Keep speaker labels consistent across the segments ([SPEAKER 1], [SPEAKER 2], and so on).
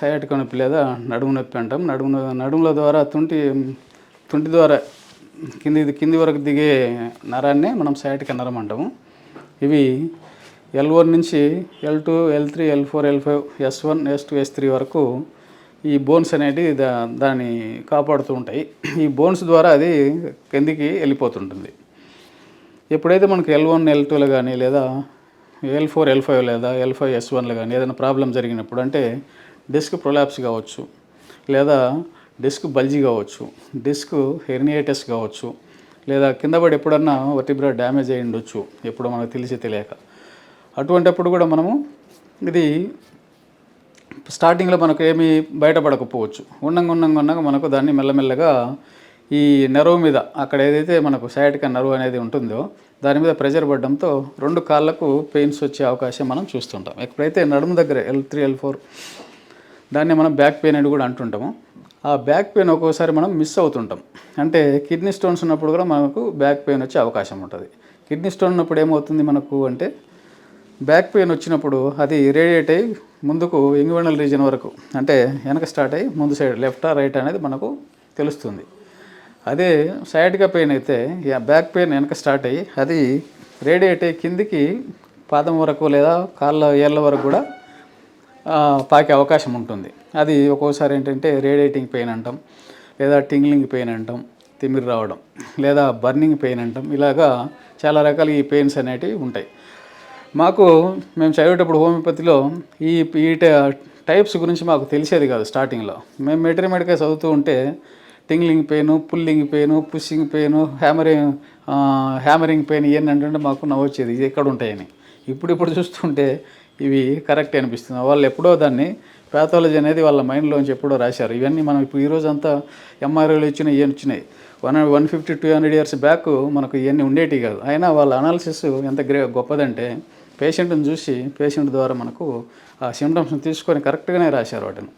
[SPEAKER 1] Sciatica నొప్పి లేదా నడుము నొప్పి అంటాం. నడుము నడుముల ద్వారా తుంటి తుంటి ద్వారా కింది కింది వరకు దిగే నరాన్నే మనం సయాటిక నరం అంటాము. ఇవి ఎల్ వన్ నుంచి L two L three L four L five S one S two S three వరకు ఈ బోన్స్ అనేటివి దా దాన్ని కాపాడుతూ ఉంటాయి. ఈ బోన్స్ ద్వారా అది కిందికి వెళ్ళిపోతుంటుంది. ఎప్పుడైతే మనకు ఎల్ వన్ ఎల్ టూలో కానీ లేదా ఎల్ ఫోర్ ఎల్ ఫైవ్ లేదా ఎల్ ఫైవ్ ఎస్ వన్లో కానీ ఏదైనా ప్రాబ్లం జరిగినప్పుడు అంటే డిస్క్ ప్రొలాప్స్ కావచ్చు లేదా డిస్క్ బల్జీ కావచ్చు డిస్క్ హెర్నియేటస్ కావచ్చు లేదా కింద పడి ఎప్పుడన్నా వర్టిబ్రా డ్యామేజ్ అయ్యి ఉండొచ్చు ఎప్పుడు మనకు తెలిసి తెలియక. అటువంటప్పుడు కూడా మనము ఇది స్టార్టింగ్లో మనకు ఏమీ బయటపడకపోవచ్చు. ఉండంగా ఉండంగా ఉండగా మనకు దాన్ని మెల్లమెల్లగా ఈ నెరవు మీద అక్కడ ఏదైతే మనకు సయాటిక నరువు అనేది ఉంటుందో దాని మీద ప్రెషర్ పడడంతో రెండు కాళ్ళకు పెయిన్స్ వచ్చే అవకాశం మనం చూస్తుంటాం. ఎప్పుడైతే నడుము దగ్గర ఎల్ త్రీ ఎల్ ఫోర్ దాన్ని మనం బ్యాక్ పెయిన్ అని కూడా అంటుంటాము. ఆ బ్యాక్ పెయిన్ ఒక్కోసారి మనం మిస్ అవుతుంటాం. అంటే కిడ్నీ స్టోన్స్ ఉన్నప్పుడు కూడా మనకు బ్యాక్ పెయిన్ వచ్చే అవకాశం ఉంటుంది. కిడ్నీ స్టోన్ ఉన్నప్పుడు ఏమవుతుంది మనకు అంటే బ్యాక్ పెయిన్ వచ్చినప్పుడు అది రేడియేట్ అయ్యి ముందుకు ఇంగ్వెనల్ రీజన్ వరకు అంటే వెనక స్టార్ట్ అయ్యి ముందు సైడ్ లెఫ్టా రైట్ అనేది మనకు తెలుస్తుంది. అదే సైడ్గా పెయిన్ అయితే బ్యాక్ పెయిన్ వెనక స్టార్ట్ అయ్యి అది రేడియేట్ అయ్యి కిందికి పాదం వరకు లేదా కాళ్ళ ఏళ్ళ వరకు కూడా పాకే అవకాశం ఉంటుంది. అది ఒక్కోసారి ఏంటంటే రేడియేటింగ్ పెయిన్ అంటాం లేదా టింగ్లింగ్ పెయిన్ అంటాం తిమ్మిరి రావడం లేదా బర్నింగ్ పెయిన్ అంటాం. ఇలాగా చాలా రకాల ఈ పెయిన్స్ అనేటివి ఉంటాయి. మాకు మేము చదివేటప్పుడు హోమియోపతిలో ఈ ఈ టైప్స్ గురించి మాకు తెలిసేది కాదు స్టార్టింగ్లో. మేము మెటరీ మెడికల్ చదువుతూ ఉంటే tingling pain pulling pain pushing pain hammering hammering pain ఇవన్నీ అంటే మాకు నవ్వొచ్చేది ఇది ఎక్కడ ఉంటాయని. ఇప్పుడు ఇప్పుడు చూస్తుంటే ఇవి కరెక్ట్ అనిపిస్తుంది. వాళ్ళు ఎప్పుడో దాన్ని ప్యాథాలజీ అనేది వాళ్ళ మైండ్లోంచి ఎప్పుడో రాశారు. ఇవన్నీ మనం ఇప్పుడు ఈ రోజు అంతా ఎంఆర్ఐలు ఇచ్చినాయి ఇవన్నీ వచ్చినాయి one one fifty two hundred years back మనకు ఇవన్నీ ఉండేటివి కాదు. అయినా వాళ్ళ అనాలిసిస్ ఎంత గ్రే గొప్పదంటే పేషెంట్ని చూసి పేషెంట్ ద్వారా మనకు ఆ సిమ్టమ్స్ని తీసుకొని కరెక్ట్గానే రాశారు వాటిని.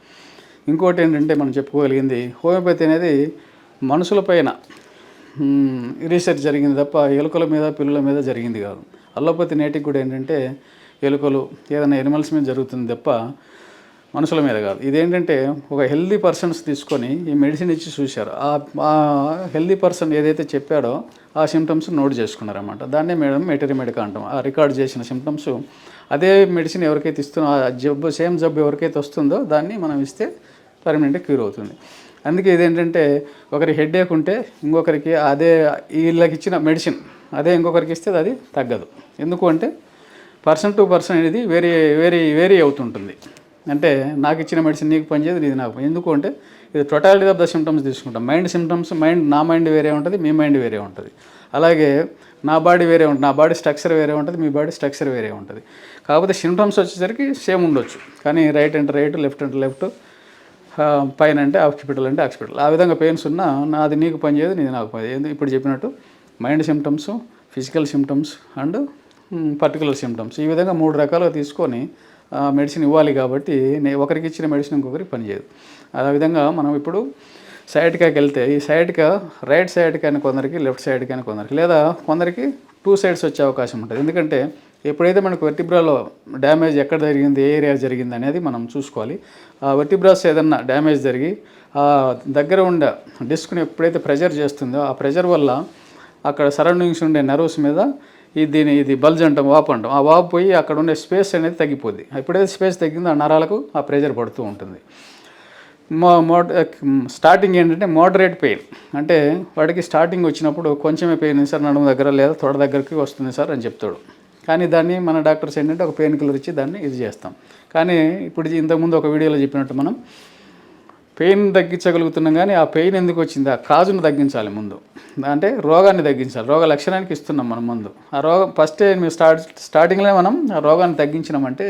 [SPEAKER 1] ఇంకోటి ఏంటంటే మనం చెప్పుకోగలిగింది హోమియోపతి అనేది మనుషుల పైన రీసెర్చ్ జరిగింది తప్ప ఎలుకల మీద పిల్లల మీద జరిగింది కాదు. అల్లోపతి నేటికి కూడా ఏంటంటే ఎలుకలు ఏదైనా ఎనిమల్స్ మీద జరుగుతుంది తప్ప మనుషుల మీద కాదు. ఇదేంటంటే ఒక హెల్దీ పర్సన్స్ తీసుకొని ఈ మెడిసిన్ ఇచ్చి చూశారు. ఆ హెల్దీ పర్సన్ ఏదైతే చెప్పాడో ఆ సిమ్టమ్స్ నోట్ చేసుకున్నారన్నమాట. దాన్నే మేడం మెటరీమెడికా అంటాం. ఆ రికార్డ్ చేసిన సిమ్టమ్స్ అదే మెడిసిన్ ఎవరికైతే ఇస్తున్నా ఆ జబ్బు సేమ్ జబ్బు ఎవరికైతే వస్తుందో దాన్ని మనం ఇస్తే పర్మనెంట్గా క్యూర్ అవుతుంది. అందుకే ఇదేంటంటే ఒకరి హెడేక్ ఉంటే ఇంకొకరికి అదే వీళ్ళకి ఇచ్చిన మెడిసిన్ అదే ఇంకొకరికి ఇస్తే అది తగ్గదు. ఎందుకు అంటే పర్సన్ టు పర్సన్ అనేది వేరీ వేరీ వేరీ అవుతుంటుంది. అంటే నాకు ఇచ్చిన మెడిసిన్ నీకు పనిచేయదు ఇది నాకు ఎందుకు అంటే ఇది టోటాలిటీ ఆఫ్ ద సిమ్టమ్స్ తీసుకుంటాం. మైండ్ సిమ్టమ్స్ మైండ్ నా మైండ్ వేరే ఉంటుంది మీ మైండ్ వేరే ఉంటుంది. అలాగే నా బాడీ వేరే ఉంటుంది నా బాడీ స్ట్రక్చర్ వేరే ఉంటుంది మీ బాడీ స్ట్రక్చర్ వేరే ఉంటుంది. కాకపోతే సిమ్టమ్స్ వచ్చేసరికి సేమ్ ఉండొచ్చు. కానీ రైట్ అంటే రైట్ లెఫ్ట్ అంటే లెఫ్ట్ పైన అంటే హాస్పిటల్ అంటే హాస్పిటల్ ఆ విధంగా పెయిన్స్ ఉన్నా నాది నీకు పనిచేయదు నీది నాకు పని ఇప్పుడు చెప్పినట్టు mind symptoms physical symptoms and particular symptoms ఈ విధంగా మూడు రకాలుగా తీసుకొని మెడిసిన్ ఇవ్వాలి కాబట్టి ఒకరికి ఇచ్చిన మెడిసిన్ ఇంకొకరికి పనిచేయదు. ఆ విధంగా మనం ఇప్పుడు సైడ్కాకి వెళ్తే ఈ సైడ్కా రైట్ సైడ్కి అని కొందరికి లెఫ్ట్ సైడ్కి అని కొందరికి లేదా కొందరికి టూ సైడ్స్ వచ్చే అవకాశం ఉంటుంది. ఎందుకంటే ఎప్పుడైతే మనకు వెర్టిబ్రాలో డ్యామేజ్ ఎక్కడ జరిగింది ఏ ఏరియా జరిగింది అనేది మనం చూసుకోవాలి. ఆ వెర్టిబ్రాస్ ఏదన్నా డ్యామేజ్ జరిగి ఆ దగ్గర ఉండే డిస్క్ని ఎప్పుడైతే ప్రెజర్ చేస్తుందో ఆ ప్రెజర్ వల్ల అక్కడ సరౌండింగ్స్ ఉండే నర్వ్స్ మీద ఇది దీని ఇది బల్జ్ అంటాం వాపు అంటాం. ఆ వాపు పోయి అక్కడ ఉండే స్పేస్ అనేది తగ్గిపోద్ది. ఎప్పుడైతే స్పేస్ తగ్గిందో ఆ నరాలకు ఆ ప్రెజర్ పడుతూ ఉంటుంది. మో మోడ్ స్టార్టింగ్ ఏంటంటే మోడరేట్ పెయిన్. అంటే వాడికి స్టార్టింగ్ వచ్చినప్పుడు కొంచెమే పెయిన్ సార్ నడుము దగ్గర లేదా తొడ దగ్గరికి వస్తుంది సార్ అని చెప్తాడు. కానీ దాన్ని మన డాక్టర్స్ ఏంటంటే ఒక పెయిన్ కిల్లర్ ఇచ్చి దాన్ని ఇది చేస్తాం. కానీ ఇప్పుడు ఇంతకుముందు ఒక వీడియోలో చెప్పినట్టు మనం పెయిన్ తగ్గించగలుగుతున్నాం కానీ ఆ పెయిన్ ఎందుకు వచ్చింది? ఆ కాజును తగ్గించాలి ముందు. అంటే రోగాన్ని తగ్గించాలి. రోగ లక్షణానికి ఇస్తున్నాం మనం ముందు. ఆ రోగం ఫస్ట్ మేము స్టార్ట్ స్టార్టింగ్లో మనం ఆ రోగాన్ని తగ్గించినామంటే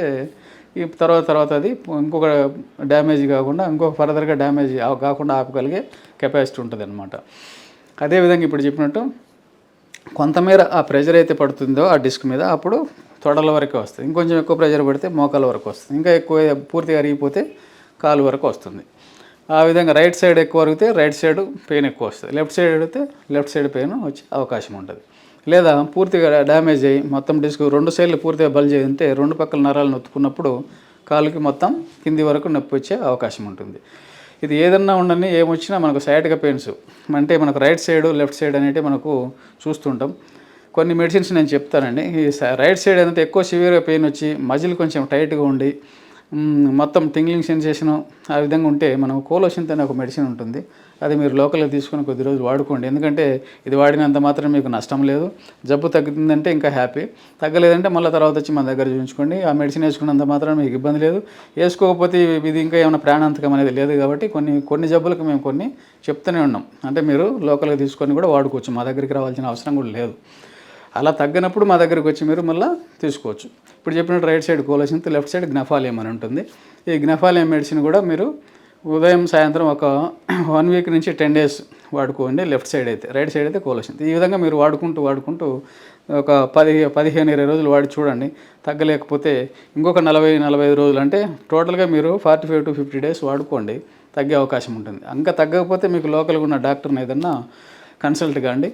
[SPEAKER 1] ఈ తర్వాత తర్వాత అది ఇంకొక డ్యామేజ్ కాకుండా ఇంకొక ఫర్దర్గా డ్యామేజ్ కాకుండా ఆపగలిగే కెపాసిటీ ఉంటుంది అనమాట అదేవిధంగా ఇప్పుడు చెప్పినట్టు కొంతమేర ఆ ప్రెషర్ అయితే పడుతుందో ఆ డిస్క్ మీద అప్పుడు తొడల వరకే వస్తుంది. ఇంకొంచెం ఎక్కువ ప్రెషర్ పడితే మోకాల వరకు వస్తుంది. ఇంకా ఎక్కువ పూర్తిగా అరిగిపోతే కాలు వరకు వస్తుంది. ఆ విధంగా రైట్ సైడ్ ఎక్కువ అరిగితే రైట్ సైడ్ పెయిన్ ఎక్కువ వస్తుంది. లెఫ్ట్ సైడ్ అడిగితే లెఫ్ట్ సైడ్ పెయిన్ వచ్చే అవకాశం ఉంటుంది. లేదా పూర్తిగా డ్యామేజ్ అయ్యి మొత్తం డిస్క్ రెండు సైడ్లు పూర్తిగా బల్జ్ అయ్యి రెండు పక్కల నరాలు నొత్తుకున్నప్పుడు కాలుకి మొత్తం కింది వరకు నొప్పి వచ్చే అవకాశం ఉంటుంది. ఇది ఏదన్నా ఉండని ఏమొచ్చినా మనకు సైడ్గా పెయిన్స్ అంటే మనకు రైట్ సైడ్ లెఫ్ట్ సైడ్ అనేవి మనకు చూస్తుంటాం. కొన్ని మెడిసిన్స్ నేను చెప్తానండి. ఈ రైట్ సైడ్ ఏంటంటే ఎక్కువ సివియర్గా పెయిన్ వచ్చి మజిల్ కొంచెం టైట్గా ఉండి మొత్తం టింగ్లింగ్ సెన్సేషన్ ఆ విధంగా ఉంటే మనం కోలోషింత్ అనే ఒక మెడిసిన్ ఉంటుంది. అది మీరు లోకల్గా తీసుకొని కొద్ది రోజులు వాడుకోండి. ఎందుకంటే ఇది వాడినంత మాత్రం మీకు నష్టం లేదు. జబ్బు తగ్గుతుందంటే ఇంకా హ్యాపీ తగ్గలేదంటే మళ్ళీ తర్వాత వచ్చి మన దగ్గర చూపించుకోండి. ఆ మెడిసిన్ వేసుకున్నంత మాత్రం మీకు ఇబ్బంది లేదు. వేసుకోకపోతే ఇది ఇంకా ఏమైనా ప్రాణాంతకం అనేది లేదు కాబట్టి కొన్ని కొన్ని జబ్బులకు మేము కొన్ని చెప్తూనే ఉన్నాం. అంటే మీరు లోకల్గా తీసుకొని కూడా వాడుకోవచ్చు. మా దగ్గరికి రావాల్సిన అవసరం కూడా లేదు. అలా తగ్గినప్పుడు మా దగ్గరికి వచ్చి మీరు మళ్ళీ తీసుకోవచ్చు. ఇప్పుడు చెప్పినట్టు right side colocynth left side gnaphalium అని ఉంటుంది. ఈ గ్నఫాలియం మెడిసిన్ కూడా మీరు ఉదయం సాయంత్రం ఒక వన్ వీక్ నుంచి టెన్ డేస్ వాడుకోండి లెఫ్ట్ సైడ్ అయితే. రైట్ సైడ్ అయితే కోలేషన్ ఈ విధంగా మీరు వాడుకుంటూ వాడుకుంటూ ఒక పది పదిహేను ఇరవై రోజులు వాడి చూడండి. తగ్గలేకపోతే ఇంకొక నలభై నలభై ఐదు రోజులు అంటే టోటల్గా మీరు forty five to fifty days వాడుకోండి. తగ్గే అవకాశం ఉంటుంది. ఇంకా తగ్గకపోతే మీకు లోకల్గా ఉన్న డాక్టర్ని ఏదన్నా కన్సల్ట్ కాండి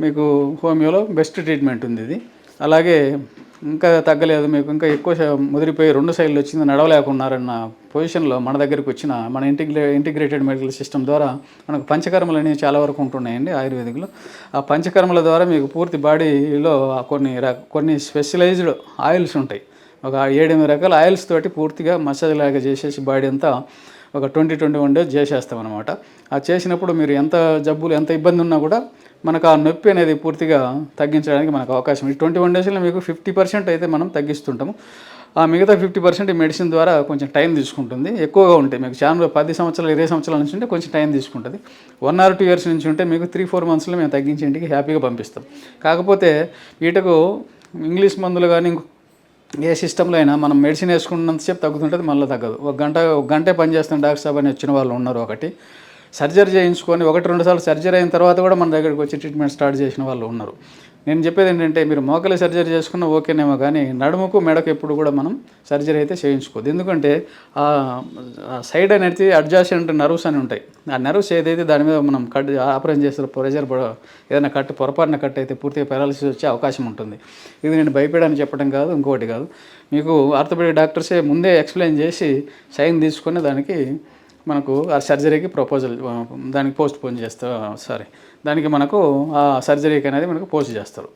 [SPEAKER 1] మీకు హోమియోలో బెస్ట్ ట్రీట్మెంట్ ఉంది ఇది. అలాగే ఇంకా తగ్గలేదు మీకు ఇంకా ఎక్కువ ముదిరిపోయి రెండు సైడ్లు వచ్చింది నడవలేకున్నారన్న పొజిషన్లో మన దగ్గరికి వచ్చిన మన ఇంటిగ్రే ఇంటిగ్రేటెడ్ మెడికల్ సిస్టమ్ ద్వారా మనకు పంచకర్మలు అనేవి చాలా వరకు ఉంటున్నాయండి ఆయుర్వేదిక్లో. ఆ పంచకర్మల ద్వారా మీకు పూర్తి బాడీలో కొన్ని రక- కొన్ని స్పెషలైజ్డ్ ఆయిల్స్ ఉంటాయి. ఒక ఏడెనిమిది రకాల ఆయిల్స్ తోటి పూర్తిగా మసాజ్ లాగా చేసేసి బాడీ అంతా ఒక ట్వంటీ ట్వంటీ వన్ డేస్ చేసేస్తాం అనమాట ఆ చేసినప్పుడు మీరు ఎంత జబ్బులు ఎంత ఇబ్బంది ఉన్నా కూడా మనకు ఆ నొప్పి అనేది పూర్తిగా తగ్గించడానికి మనకు అవకాశం. ఈ ట్వంటీ వన్ డేస్లో మీకు ఫిఫ్టీ పర్సెంట్ అయితే మనం తగ్గిస్తుంటాము. ఆ మిగతా ఫిఫ్టీ పర్సెంట్ ఈ మెడిసిన్ ద్వారా కొంచెం టైం తీసుకుంటుంది. ఎక్కువగా ఉంటాయి. మీకు చాలా పది సంవత్సరాలు ఇరవై సంవత్సరాల నుంచి ఉంటే కొంచెం టైం తీసుకుంటుంది. వన్ ఆర్ టూ ఇయర్స్ నుంచి ఉంటే మీకు త్రీ ఫోర్ మంత్స్లో మేము తగ్గించి ఇంటికి హ్యాపీగా పంపిస్తాం. కాకపోతే వీటకు ఇంగ్లీష్ మందులు కానీ ఏ సిస్టంలో అయినా మనం మెడిసిన్ వేసుకున్నంతసేపు తగ్గుతుంటుంది మళ్ళీ తగ్గదు. ఒక గంట ఒక గంటే పనిచేస్తున్న డాక్టర్ సాబ్ అని వచ్చిన వాళ్ళు ఉన్నారు ఒకటి. సర్జరీ చేయించుకొని ఒకటి రెండు సార్లు సర్జరీ అయిన తర్వాత కూడా మన దగ్గరికి వచ్చి ట్రీట్మెంట్ స్టార్ట్ చేసిన వాళ్ళు ఉన్నారు. నేను చెప్పేది ఏంటంటే మీరు మోకలి సర్జరీ చేసుకున్న ఓకేనేమో కానీ నడుముకు మెడకు ఎప్పుడు కూడా మనం సర్జరీ అయితే చేయించుకోవద్దు. ఎందుకంటే ఆ సైడ్ అనేది అడ్జాసెంట్ నర్వ్స్ అని ఉంటాయి. ఆ నర్వ్స్ ఏదైతే దాని మీద మనం కట్ ఆపరేషన్ చేస్తారు ప్రెజర్ ఏదైనా కట్ పొరపాటున కట్ అయితే పూర్తిగా పారాలసిస్ వచ్చే అవకాశం ఉంటుంది. ఇది నేను భయపడని చెప్పడం కాదు ఇంకోటి కాదు. మీకు ఆర్థోపెడిక్ డాక్టర్సే ముందే ఎక్స్ప్లెయిన్ చేసి సైన్ తీసుకొని దానికి మనకు ఆ సర్జరీకి ప్రపోజల్ దానికి పోస్ట్ పోన్ చేస్తారు సారీ. దానికి మనకు ఆ సర్జరీకి అనేది మనకు పోస్ట్ చేస్తారు.